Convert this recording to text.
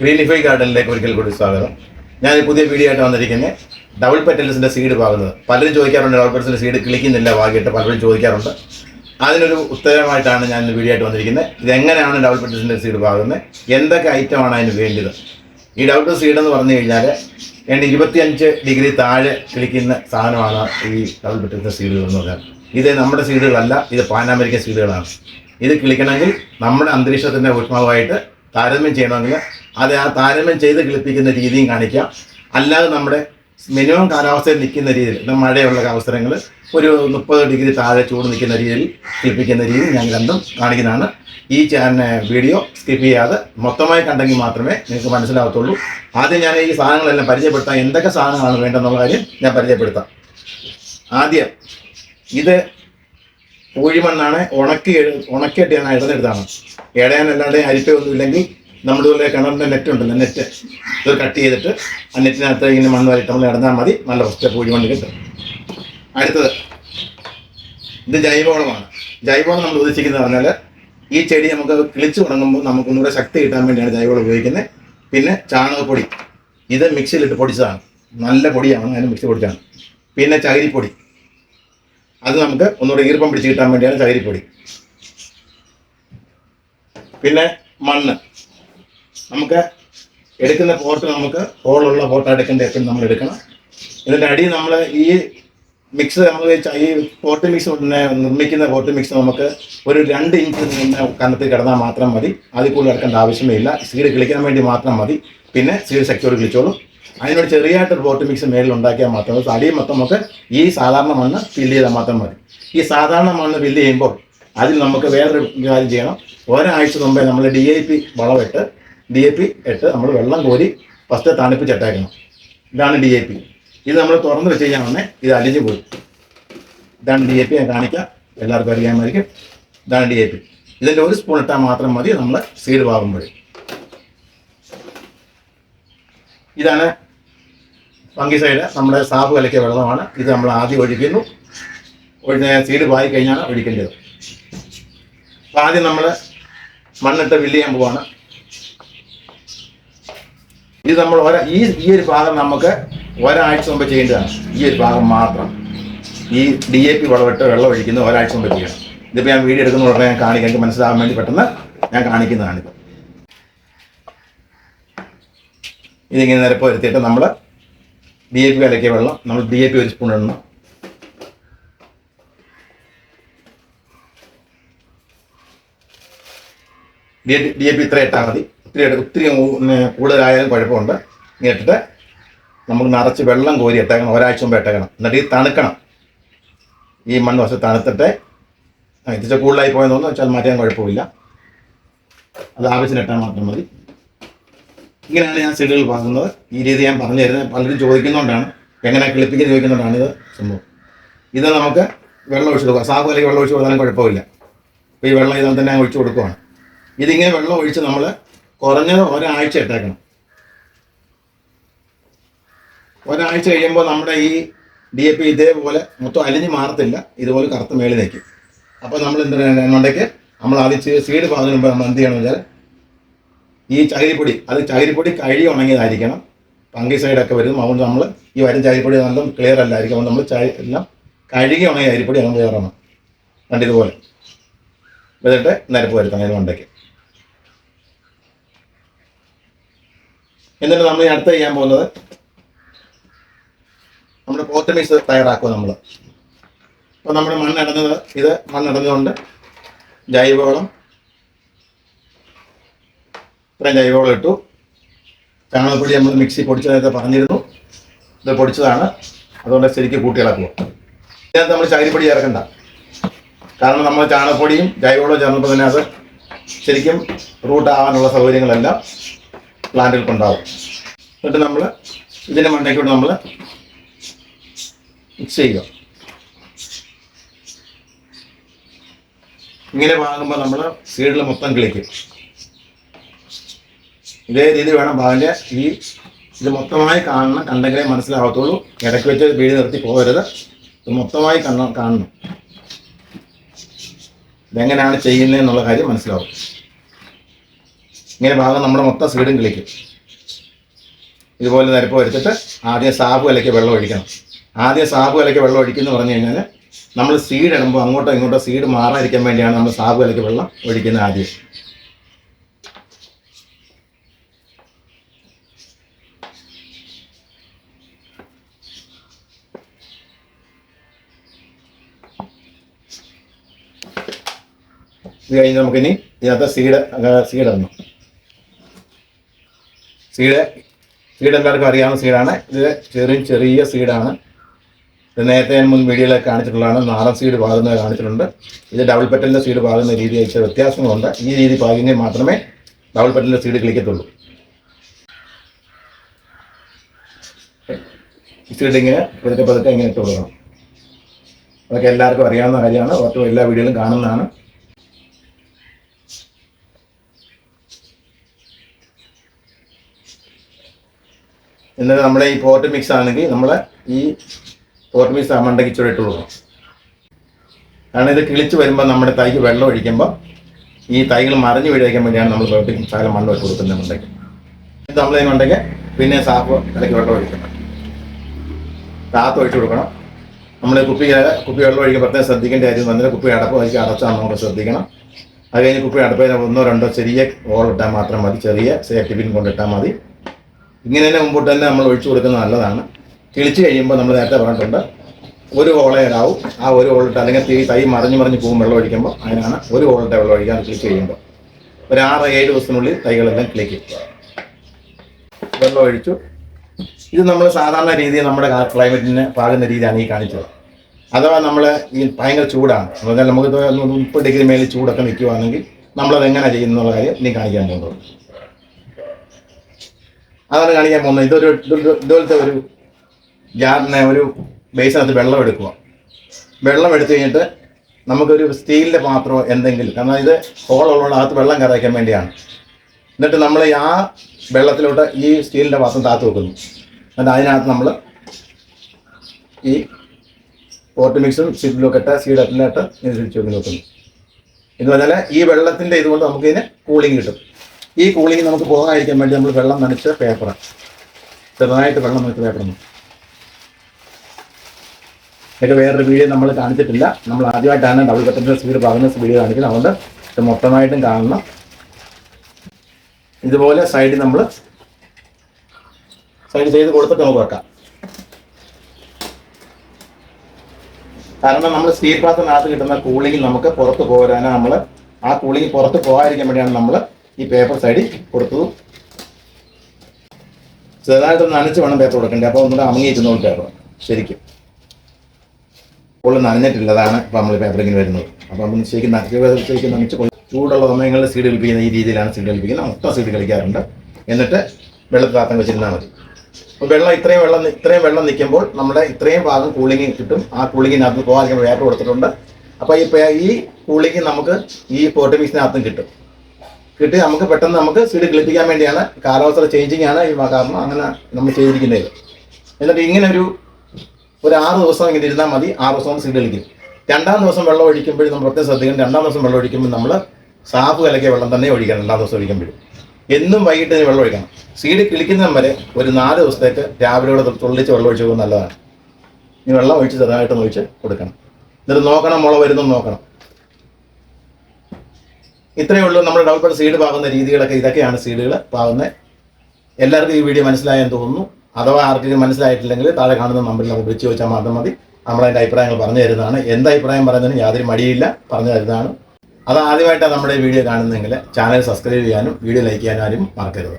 Greenify ഗാർഡനിലേക്ക് ഒരിക്കൽ കൂടി സ്വാഗതം. ഞാൻ പുതിയ വീഡിയോ ആയിട്ട് വന്നിരിക്കുന്നത് ഡബിൾ പെറ്റൽസിന്റെ സീഡ് പാകുന്നത് പലരും ചോദിക്കാറുണ്ട് ഡബിൾ പെറ്റൽസിന്റെ സീഡ് കിളിക്കുന്നില്ല വാങ്ങിയിട്ട് പലരും ചോദിക്കാറുണ്ട്. അതിനൊരു ഉത്തരമായിട്ടാണ് ഞാൻ വീഡിയോ ആയിട്ട് വന്നിരിക്കുന്നത് ഇതെങ്ങനെയാണ് ഡബിൾ പെറ്റൽസിന്റെ സീഡ് പാകുന്നത് എന്തൊക്കെ ഐറ്റമാണ് അതിന് വേണ്ടത്? ഈ ഡബിൾ പെറ്റൽ സീഡ് എന്ന് പറഞ്ഞു കഴിഞ്ഞാൽ ഏതാണ്ട് ഇരുപത്തിയഞ്ച് ഡിഗ്രി താഴെ കിളിക്കുന്ന സാധനമാണ് ഈ ഡബിൾ പെറ്റൽസിന്റെ സീഡുകൾ എന്ന് പറഞ്ഞാൽ ഇത് നമ്മുടെ സീഡുകളല്ല ഇത് പാൻ അമേരിക്കൻ സീഡുകളാണ് ഇത് കിളിക്കണമെങ്കിൽ നമ്മുടെ അന്തരീക്ഷത്തിന്റെ ഊഷ്മാവുമായിട്ട് താരതമ്യം ചെയ്യണമെങ്കിൽ അത് ആ താരതമ്യം ചെയ്ത് കിളിപ്പിക്കുന്ന രീതിയും കാണിക്കാം. അല്ലാതെ നമ്മുടെ മിനിമം കാലാവസ്ഥയിൽ നിൽക്കുന്ന രീതിയിൽ മഴയുള്ള അവസരങ്ങൾ ഒരു മുപ്പത് ഡിഗ്രി താഴെ ചൂട് നിൽക്കുന്ന രീതിയിൽ കിളിപ്പിക്കുന്ന രീതി ഞാൻ രണ്ടും കാണിക്കുന്നതാണ്. ഈ വീഡിയോ സ്കിപ്പ് ചെയ്യാതെ മൊത്തമായി കണ്ടെങ്കിൽ മാത്രമേ നിങ്ങൾക്ക് മനസ്സിലാവത്തുള്ളൂ. ആദ്യം ഞാൻ ഈ സാധനങ്ങളെല്ലാം പരിചയപ്പെടുത്താം എന്തൊക്കെ സാധനങ്ങളാണ് വേണ്ടെന്നുള്ള കാര്യം ഞാൻ പരിചയപ്പെടുത്താം. ആദ്യം ഇത് പൂഴിമണ്ണാണ് ഉണക്കി ഉണക്കിയിട്ട് ഞാൻ ഇടന്നെടുത്താണ് ഇടയാനല്ലാണ്ട് അരിപ്പൊന്നും ഇല്ലെങ്കിൽ നമ്മുടെ ഇതുപോലെ കിണറിന്റെ നെറ്റ് ഉണ്ടല്ലോ നെറ്റ് ഇത് കട്ട് ചെയ്തിട്ട് ആ നെറ്റിനകത്ത് ഇങ്ങനെ മണ്ണ് വരട്ട് നമ്മൾ ഇടന്നാൽ മതി. നല്ല ഫസ്റ്റ് പൂഴിമണ്ണ് കിട്ടും. അടുത്തത് ഇത് ജൈവവളമാണ്. ജൈവവളം നമ്മൾ ഉദ്ദേശിക്കുന്നത് പറഞ്ഞാൽ ഈ ചെടി നമുക്ക് കിളിച്ച് തുടങ്ങുമ്പോൾ നമുക്കൊന്നുകൂടെ ശക്തി കിട്ടാൻ വേണ്ടിയാണ് ജൈവവളം ഉപയോഗിക്കുന്നത്. പിന്നെ ചാണകപ്പൊടി ഇത് മിക്സിയിലിട്ട് പൊടിച്ചതാണ്. നല്ല പൊടിയാണ് അതിന് മിക്സി പൊടിച്ചാണ് പിന്നെ ചകിരിപ്പൊടി. അത് നമുക്ക് ഒന്നുകൂടെ ഈർപ്പം പിടിച്ച് കിട്ടാൻ വേണ്ടിയാണ് ചകിരിപ്പൊടി. പിന്നെ മണ്ണ്. നമുക്ക് എടുക്കുന്ന പോർട്ട് നമുക്ക് ഹോളുള്ള പോർട്ട് എടുക്കേണ്ട എപ്പോഴും നമ്മൾ എടുക്കണം. ഇതിന്റെ അടി നമ്മൾ ഈ മിക്സ് നമ്മൾ ഈ പോർട്ട് മിക്സ് നിർമ്മിക്കുന്ന പോർട്ട് മിക്സ് നമുക്ക് ഒരു രണ്ട് ഇഞ്ച് നിന്ന് കന്നത്തിൽ കിടന്നാൽ മാത്രം മതി. അതിൽ കൂടുതൽ എടുക്കേണ്ട ആവശ്യമേ ഇല്ല. സീഡ് കിളിക്കാൻ വേണ്ടി മാത്രം മതി. പിന്നെ സീഡ് സെക്യൂർ കിളിച്ചോളും. അതിനോട് ചെറിയായിട്ടൊരു ബോട്ട് മിക്സ് മേലിൽ ഉണ്ടാക്കിയാൽ മാത്രം മതി. മൊത്തമൊക്കെ ഈ സാധാരണ മണ്ണ് ഫില്ല് ചെയ്താൽ മാത്രം മതി. ഈ സാധാരണ മണ്ണ് ഫില്ല് ചെയ്യുമ്പോൾ അതിൽ നമുക്ക് വേറൊരു കാര്യം ചെയ്യണം. ഒരാഴ്ച മുമ്പേ നമ്മൾ ഡി ഐ പി വളമിട്ട് ഡി ഐ പി ഇട്ട് നമ്മൾ വെള്ളം കോരി ഫസ്റ്റ് തണുപ്പിച്ചിട്ടേക്കണം ഇതാണ് ഡി ഐ പി ഇത് നമ്മൾ തുറന്ന് വെച്ച് കഴിഞ്ഞാൽ ഇത് അലിഞ്ഞു പോയി ഇതാണ് ഡി ഐ പി ഞാൻ കാണിക്കാം. എല്ലാവർക്കും അറിയാമായിരിക്കും. ഇതാണ് ഡി ഐ പി ഇതിന്റെ ഒരു സ്പൂൺ ഇട്ടാൽ മാത്രം മതി നമ്മൾ സീഡ് പാകുമ്പോഴേ ഇതാണ് ഫംഗിസൈഡ് നമ്മുടെ സാഫ് കലക്കിയ വെള്ളമാണ്. ഇത് നമ്മൾ ആദ്യം ഒഴിക്കുന്നു. ഒഴിഞ്ഞ സീഡ് പായി കഴിഞ്ഞാണ് ഒഴിക്കേണ്ടത്. അപ്പോൾ ആദ്യം നമ്മൾ മണ്ണിട്ട് ഫില്ല് ചെയ്യാൻ പോവാണ്. ഇത് നമ്മൾ ഒരാ ഈ ഈ ഒരു ഭാഗം നമുക്ക് ഒരാഴ്ച മുമ്പ് ചെയ്യേണ്ടതാണ്. ഈ ഒരു ഭാഗം മാത്രം. ഈ ഡി എ പി വളമിട്ട് വെള്ളം ഒഴിക്കുന്നത് ഒരാഴ്ച മുമ്പ് ചെയ്യണം. ഇതിപ്പോൾ ഞാൻ വീഡിയോ എടുക്കുന്ന ഉടനെ ഞാൻ കാണിക്കാം. എനിക്ക് മനസ്സിലാകാൻ വേണ്ടി പെട്ടെന്ന് ഞാൻ കാണിക്കുന്നതാണിത്. ഇതിങ്ങനെ നിരപ്പ് വരുത്തിയിട്ട് നമ്മൾ ഡി എ പി കലക്കിയ വെള്ളം. നമ്മൾ ഡി എ പി ഒരു സ്പൂൺ ഇടണം. ഡി ഡി എ പി ഇത്ര ഇട്ടാൽ മതി. ഒത്തിരി ഒത്തിരി കൂടുതലായാലും കുഴപ്പമുണ്ട്. ഇട്ടിട്ട് നമ്മൾ നിറച്ച് വെള്ളം കോരി ഇട്ടേക്കണം. ഒരാഴ്ച മുമ്പ് ഇട്ടേക്കണം. എന്നിട്ട് ഈ തണുക്കണം. ഈ മണ്ണ് വശത്ത് തണുത്തിട്ട് ആ, ഇത് കൂടുതലായി പോയെന്ന് തോന്നുന്നു. വെച്ചാൽ മാറ്റാൻ കുഴപ്പമില്ല. അത് ആവശ്യത്തിന് ഇട്ടാൽ മാത്രം മതി. ഇങ്ങനെയാണ് ഞാൻ സീഡുകൾ വാങ്ങുന്നത്. ഈ രീതി ഞാൻ പറഞ്ഞു തരുന്നത്. പലരും ചോദിക്കുന്നതുകൊണ്ടാണ് എങ്ങനെ കിളിപ്പിക്കാൻ ചോദിക്കുന്നതുകൊണ്ടാണ് ഇത് സംഭവം. ഇത് നമുക്ക് വെള്ളം ഒഴിച്ച് കൊടുക്കുക സാഹു അല്ലെങ്കിൽ വെള്ളം ഒഴിച്ച് കൊടുത്താലും കുഴപ്പമില്ല. അപ്പോൾ ഈ വെള്ളം ഇതാ തന്നെ ഒഴിച്ച് കൊടുക്കുവാണ്. ഇതിങ്ങനെ വെള്ളം ഒഴിച്ച് നമ്മൾ കുറഞ്ഞത് ഒരാഴ്ച ഇട്ടേക്കണം. ഒരാഴ്ച കഴിയുമ്പോൾ നമ്മുടെ ഈ ഡി എ പി ഇതേപോലെ മൊത്തം അലിഞ്ഞ് മാറത്തില്ല. ഇതുപോലെ കറുത്ത മേളിൽ നിൽക്കും അപ്പോൾ നമ്മൾ എന്ത് ചെയ്യണമെന്നുണ്ടെങ്കിൽ നമ്മൾ ആദ്യം സീഡ് പാകുന്നതിന് മുമ്പ് നമ്മൾ എന്ത് ചെയ്യണമെന്ന് വെച്ചാൽ ഈ ചകിരിപ്പൊടി അത് ചകിരിപ്പൊടി കഴുകി ഉണങ്ങിയതായിരിക്കണം. പങ്കി സൈഡൊക്കെ വരും. അതുകൊണ്ട് നമ്മൾ ഈ വരും ചകിരിപ്പൊടി നല്ല ക്ലിയർ അല്ലായിരിക്കും. അതുകൊണ്ട് നമ്മൾ ചായ എല്ലാം കഴുകി ഉണങ്ങിയ ചകിരിപ്പൊടി നമ്മൾ കയറണം കണ്ടിതുപോലെ എന്നിട്ട് നിരപ്പ് വരുത്തണം അതിന് മണ്ടയ്ക്ക്. എന്നിട്ട് നമ്മൾ അടുത്ത് ചെയ്യാൻ പോകുന്നത് നമ്മുടെ പോത്ത് തയ്യാറാക്കുക നമ്മൾ അപ്പോൾ നമ്മുടെ മണ്ണിടുന്നത് ഇത് മണ്ണിടുന്നതുകൊണ്ട് ജൈവവളം ഇത്രയും ജൈവവളം ഇട്ടു. ചാണകപ്പൊടി നമ്മൾ മിക്സി പൊടിച്ച നേരത്തെ പറഞ്ഞിരുന്നു. ഇത് പൊടിച്ചതാണ്. അതുകൊണ്ട് ശരിക്ക് കൂട്ടിയിളക്കുക. ഇതിനകത്ത് നമ്മൾ ചകിരിപ്പൊടി ചേർക്കണ്ട. കാരണം നമ്മൾ ചാണകപ്പൊടിയും ജൈവവളവും ചേർന്നപ്പോൾ തന്നെ അത് ശരിക്കും റൂട്ട് ആവാനുള്ള സൗകര്യങ്ങളെല്ലാം കൊണ്ടാവും. എന്നിട്ട് നമ്മൾ ഇതിന്റെ മണ്ടയ്ക്കൂടെ നമ്മൾ മിക്സ് ചെയ്യുക. ഇങ്ങനെ വാങ്ങുമ്പോൾ നമ്മൾ സീഡിൽ മൊത്തം കിളിക്കും. ഇതേ രീതിയിൽ വേണം ഭാഗന്റെ ഈ ഇത് മൊത്തമായി കാണണം കണ്ടെങ്കിലേ മനസ്സിലാവത്തുള്ളൂ ഇടയ്ക്ക് വെച്ച് വീട് നിർത്തി പോകരുത്. ഇത് മൊത്തമായി കണ്ണ കാണണം. ഇതെങ്ങനെയാണ് ചെയ്യുന്നത് എന്നുള്ള കാര്യം മനസ്സിലാവും. ഇങ്ങനെ ഭാഗം നമ്മുടെ മൊത്തം സീഡും കിളിക്കും. ഇതുപോലെ നിരപ്പ് വരുത്തിട്ട് ആദ്യം സാബു ഇലയ്ക്ക് വെള്ളം ഒഴിക്കണം. ആദ്യം സാബു ഇലയ്ക്ക് വെള്ളം ഒഴിക്കുന്നു പറഞ്ഞു കഴിഞ്ഞാൽ നമ്മൾ സീഡ് ഇടുമ്പോൾ അങ്ങോട്ടോ ഇങ്ങോട്ടോ സീഡ് മാറാതിരിക്കാൻ വേണ്ടിയാണ് നമ്മൾ സാബു ഇലയ്ക്ക് വെള്ളം ഒഴിക്കുന്നത് ആദ്യം. ഇത് കഴിഞ്ഞ് നമുക്കിനി ഇതിനകത്ത് സീഡ് സീഡ് ഇടണം. സീഡ് സീഡ് എല്ലാവർക്കും അറിയാവുന്ന സീഡാണ് ഇത് ചെറിയ ചെറിയ സീഡാണ് ഇത് നേരത്തെ ഞാൻ മുൻ വീഡിയോയിലൊക്കെ കാണിച്ചിട്ടുള്ളതാണ്. നാടൻ സീഡ് പാകുന്നത് കാണിച്ചിട്ടുണ്ട്. ഇത് ഡബിൾ പെറ്റലിന്റെ സീഡ് പാകുന്ന രീതി ഇച്ചിരി വ്യത്യാസങ്ങളുണ്ട്. ഈ രീതി പാകിയെങ്കിൽ മാത്രമേ ഡബിൾ പെറ്റലിന്റെ സീഡ് കിളിക്കത്തുള്ളൂ. സീഡ് ഇങ്ങനെ പതുക്കെ പതുക്കെ ഇങ്ങനെ ഇട്ട് കൊടുക്കണം. അതൊക്കെ എല്ലാവർക്കും അറിയാവുന്ന കാര്യമാണ്. ഒട്ടും എല്ലാ വീഡിയോയിലും കാണുന്നതാണ്. എന്നിട്ട് നമ്മുടെ ഈ പോട്ട് മിക്സ് ആണെങ്കിൽ നമ്മൾ ഈ പോട്ട് മിക്സ് മണ്ടയ്ക്ക് ഇച്ചിരി ഇട്ട് കൊടുക്കണം കാരണം ഇത് കിളിച്ച് വരുമ്പോൾ നമ്മുടെ തൈക്ക് വെള്ളം ഒഴിക്കുമ്പോൾ ഈ തൈകൾ മറിഞ്ഞു വീഴാൻ വേണ്ടിയാണ് നമ്മൾ പോട്ട് ആകെ മണ്ണ് വെച്ച് കൊടുക്കുന്നത് മണ്ടയ്ക്ക്. മണ്ടയ്ക്ക് പിന്നെ സാപ്പ് ഇടയ്ക്ക് വെള്ളം ഒഴിക്കണം. കാത്ത് ഒഴിച്ചു കൊടുക്കണം. നമ്മൾ കുപ്പി കുപ്പി വെള്ളം ഒഴിക്കുമ്പോൾ പ്രത്യേകം ശ്രദ്ധിക്കേണ്ട കാര്യം വന്നിട്ട് കുപ്പി അടപ്പ് അതിൽ അടച്ചാൽ നമ്മൾ ശ്രദ്ധിക്കണം. അത് കഴിഞ്ഞ് കുപ്പി അടപ്പ് ഒന്നോ രണ്ടോ ചെറിയ ഓളിട്ടാൽ മാത്രം മതി. ചെറിയ സേഫ്റ്റി പിൻ കൊണ്ടിട്ടാൽ മതി. ഇങ്ങനെ തന്നെ മുമ്പോട്ട് തന്നെ നമ്മൾ ഒഴിച്ചു കൊടുക്കുന്നത് നല്ലതാണ്. കിളിച്ച് കഴിയുമ്പോൾ നമ്മൾ നേരത്തെ പറഞ്ഞിട്ടുണ്ട് ഒരു ഓളയിലാവും ആ ഒരു ഓളിട്ട് അല്ലെങ്കിൽ തീ തൈ മറിഞ്ഞ് മറിഞ്ഞ് പോകും വെള്ളം ഒഴിക്കുമ്പോൾ അതിനാണ് ഒരു ഓളിട്ട് വെള്ളം ഒഴിക്കാൻ കിളിച്ച് കഴിയുമ്പോൾ ഒരു ആറ് ഏഴ് ദിവസത്തിനുള്ളിൽ തൈകളെല്ലാം ക്ലിക്ക് വെള്ളം ഒഴിച്ചു. ഇത് നമ്മൾ സാധാരണ രീതിയിൽ നമ്മുടെ ക്ലൈമറ്റിന് പാകുന്ന രീതിയാണ് ഈ കാണിച്ചത്. അഥവാ നമ്മൾ ഈ ഭയങ്കര ചൂടാണ്. എന്ന് പറഞ്ഞാൽ നമുക്ക് മുപ്പത് ഡിഗ്രി മേലിൽ ചൂടൊക്കെ നിൽക്കുവാണെങ്കിൽ നമ്മളത് എങ്ങനെ ചെയ്യുന്നുള്ള കാര്യം ഇനി കാണിക്കാൻ പോകുന്നത് അതാണ് കാണിക്കാൻ പോകുന്നത്. ഇതൊരു ഇതുപോലത്തെ ഒരു ജാറിനെ ഒരു ബേസിനകത്ത് വെള്ളം എടുക്കുക വെള്ളം എടുത്തു കഴിഞ്ഞിട്ട് നമുക്കൊരു സ്റ്റീലിന്റെ പാത്രമോ എന്തെങ്കിലും കാരണം ഇത് ഹോളുള്ളതുകൊണ്ട് അകത്ത് വെള്ളം കറയ്ക്കാൻ വേണ്ടിയാണ്. എന്നിട്ട് നമ്മൾ ആ വെള്ളത്തിലോട്ട് ഈ സ്റ്റീലിന്റെ പാത്രം താത്തു വെക്കുന്നു. എന്നിട്ട് അതിനകത്ത് നമ്മൾ ഈ പോർട്ട് മിക്സും സിഡിലൊക്കെ ഇട്ട ഇട്ട് സീഡെല്ലാം ഇട്ട് ഇത് തിരിച്ച് വെക്കുന്നു വെക്കുന്നു. എന്ന് പറഞ്ഞാൽ ഈ വെള്ളത്തിന്റെ ഇതുകൊണ്ട് നമുക്കിതിന് കൂളിംഗ് കിട്ടും. ഈ കൂളിംഗ് നമുക്ക് പോകാതിരിക്കാൻ വേണ്ടി നമ്മൾ വെള്ളം നനച്ച പേപ്പർ ചെറുതായിട്ട് വെള്ളം നനച്ച പേപ്പർ ഇതൊക്കെ വേറൊരു വീഡിയോ നമ്മൾ കാണിച്ചിട്ടില്ല. നമ്മൾ ആദ്യമായിട്ടാണ് ഡബിൾ ബട്ടന്റെ സ്പീഡ് പറഞ്ഞ വീഡിയോ കാണിക്കുന്നത്. അതുകൊണ്ട് ഇത് മൊത്തമായിട്ടും കാണണം. ഇതുപോലെ സൈഡിൽ നമ്മൾ സൈഡ് ചെയ്ത് കൊടുത്തിട്ട് നമുക്ക് വെക്കാം. കാരണം നമ്മൾ സ്റ്റീൽ പാത്രത്തിനകത്ത് കിട്ടുന്ന കൂളിംഗ് നമുക്ക് പുറത്ത് പോരാനാണ് നമ്മൾ ആ കൂളിംഗ് പുറത്ത് പോകാതിരിക്കാൻ വേണ്ടിയാണ് നമ്മൾ ഈ പേപ്പർ സൈഡിൽ കൊടുത്തു. ചെറുതായിട്ട് നനച്ച് വേണം പേപ്പർ കൊടുക്കേണ്ടത് അപ്പോൾ ഒന്നുകൂടെ അമങ്ങിയിരുന്നോളും പേപ്പർ ശരിക്കും. ഉള്ളിൽ നനഞ്ഞിട്ടില്ല അതാണ് ഇപ്പോൾ നമ്മൾ പേപ്പർ ഇങ്ങനെ വരുന്നത്. അപ്പോൾ നമ്മൾ ശരിക്കും ശരിക്കും നനച്ച് ചൂടുള്ള സമയങ്ങളിൽ സീഡ് കളിപ്പിക്കുന്ന ഈ രീതിയിലാണ് സീഡ് കളിപ്പിക്കുന്നത്. മൊത്തം സീഡ് കളിക്കാറുണ്ട്. എന്നിട്ട് വെള്ളത്തിൽ താത്തം വെച്ചിരുന്നാൽ മതി. അപ്പോൾ വെള്ളം ഇത്രയും വെള്ളം ഇത്രയും വെള്ളം നിൽക്കുമ്പോൾ നമ്മുടെ ഇത്രയും ഭാഗം കൂളിംഗ് കിട്ടും. ആ കൂളിങ്ങിനകത്ത് പോകാൻ പേപ്പർ കൊടുത്തിട്ടുണ്ട്. അപ്പോൾ ഈ ഈ കൂളിംഗ് നമുക്ക് ഈ പോട്ട് കിട്ടും. കിട്ടി നമുക്ക് പെട്ടെന്ന് നമുക്ക് സീഡ് കിളിപ്പിക്കാൻ വേണ്ടിയാണ് കാലാവസ്ഥ ചേഞ്ചിങ് ആണ് ഈ കാരണം അങ്ങനെ നമ്മൾ ചെയ്തിരിക്കുന്നത്. എന്നിട്ട് ഇങ്ങനെ ഒരു ഒരു ആറ് ദിവസം ഇങ്ങനെ ഇരുന്നാൽ മതി ആറ് ദിവസം സീഡ് കളിക്കും. രണ്ടാം ദിവസം വെള്ളം ഒഴിക്കുമ്പോഴും നമ്മൾ പ്രത്യേകം ശ്രദ്ധിക്കണം. രണ്ടാം ദിവസം വെള്ളം ഒഴിക്കുമ്പോൾ നമ്മൾ സാഫ് കലക്കിയ വെള്ളം തന്നെ ഒഴിക്കണം രണ്ടാം ദിവസം ഒഴിക്കുമ്പോഴും. എന്നും വൈകിട്ട് വെള്ളം ഒഴിക്കണം. സീഡ് കിളിക്കുന്നതും വരെ ഒരു നാല് ദിവസത്തേക്ക് രാവിലെ കൂടെ തുള്ളിച്ച് വെള്ളം ഒഴിച്ച് നല്ലതാണ്. ഈ വെള്ളം ഒഴിച്ച് ചെറുതായിട്ട് ഒഴിച്ച് കൊടുക്കണം. എന്നിട്ട് നോക്കണം മുള വരുന്നു നോക്കണം. ഇത്രയേ ഉള്ളൂ. നമ്മൾ ഡബിൾ സീഡ് പാകുന്ന രീതികളൊക്കെ ഇതൊക്കെയാണ് സീഡുകൾ പാകുന്നത് എല്ലാവർക്കും ഈ വീഡിയോ മനസ്സിലായെന്ന് തോന്നുന്നു. അഥവാ ആർക്കെങ്കിലും മനസ്സിലായിട്ടില്ലെങ്കിൽ താഴെ കാണുന്ന നമ്പറിൽ നമുക്ക് വിളിച്ചു ചോദിച്ചാൽ മാത്രം മതി. നമ്മളതിന്റെ അഭിപ്രായങ്ങൾ പറഞ്ഞു തരുന്നതാണ്. എന്ത് അഭിപ്രായം പറയുന്നതിന് യാതൊരു മടിയില്ല. പറഞ്ഞു തരുന്നതാണ്. അത് ആദ്യമായിട്ടാണ് നമ്മുടെ വീഡിയോ കാണുന്നതെങ്കിൽ ചാനൽ സബ്സ്ക്രൈബ് ചെയ്യാനും വീഡിയോ ലൈക്ക് ചെയ്യാനും ആരും മറക്കരുത്.